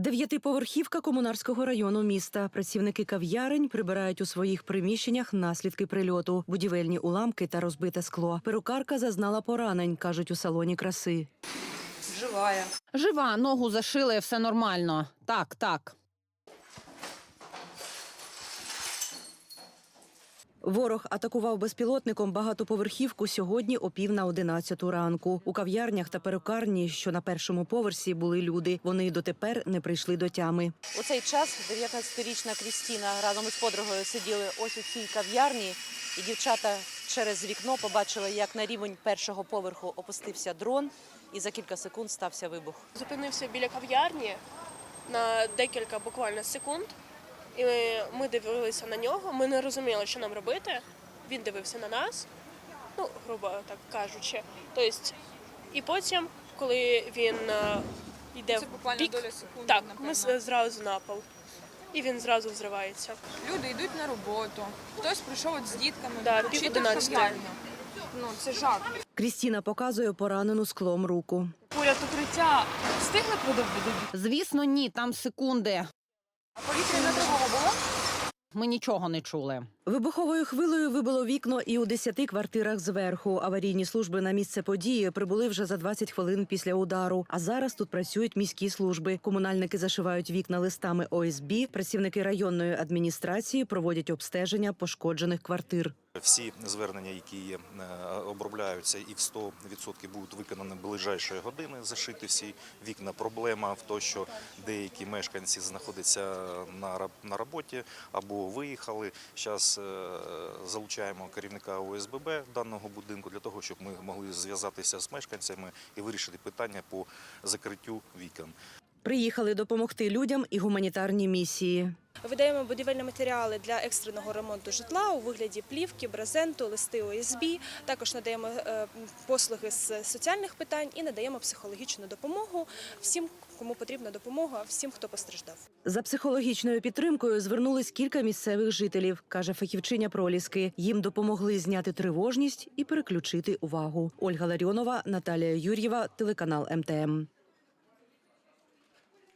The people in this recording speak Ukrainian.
Дев'ятиповерхівка комунарського району міста. Працівники кав'ярень прибирають у своїх приміщеннях наслідки прильоту, будівельні уламки та розбите скло. Перукарка зазнала поранень, кажуть у салоні краси. Жива, ногу зашили, все нормально. Так, так. Ворог атакував безпілотником багатоповерхівку сьогодні о пів на одинадцяту ранку. У кав'ярнях та перукарні, що на першому поверсі були люди. Вони дотепер не прийшли до тями. У цей час 19-річна Крістіна разом із подругою сиділи ось у цій кав'ярні, і дівчата через вікно побачили, як на рівень першого поверху опустився дрон, і за кілька секунд стався вибух. зупинився біля кав'ярні на декілька буквально секунд. І ми дивилися на нього. Ми не розуміли, що нам робити. Він дивився на нас, ну, грубо так кажучи. Тобто, і потім, коли він е, йде Це в буквально доля секунди, так, напевно. ми зразу на пол. І він зразу взривається. Люди йдуть на роботу, хтось прийшов от з дітками, Да, вчити пів. Ну, це жах. Крістіна показує поранену склом руку. Поряд укриття встигли продовбити? Звісно, ні, там секунди. А повітряна? Ми нічого не чули. Вибуховою хвилею вибило вікно і у десяти квартирах зверху. Аварійні служби на місце події прибули вже за 20 хвилин після удару. А зараз тут працюють міські служби. Комунальники зашивають вікна листами ОСБ. Працівники районної адміністрації проводять обстеження пошкоджених квартир. Всі звернення, які е, обробляються і в 100% будуть виконані в ближайші години. Зашити всі вікна. Проблема в тому, що деякі мешканці знаходяться на роботі або виїхали. Зараз залучаємо керівника ОСББ даного будинку для того, щоб ми могли зв'язатися з мешканцями і вирішити питання по закриттю вікон. Приїхали допомогти людям і гуманітарні місії. Видаємо будівельні матеріали для екстреного ремонту житла у вигляді плівки, брезенту, листи ОСБ. Також надаємо е, послуги з соціальних питань і надаємо психологічну допомогу всім, кому потрібна допомога, всім, хто постраждав. За психологічною підтримкою звернулись кілька місцевих жителів, каже фахівчиня проліски. Їм допомогли зняти тривожність і переключити увагу. Ольга Ларіонова, Наталія Юр'єва, телеканал МТМ.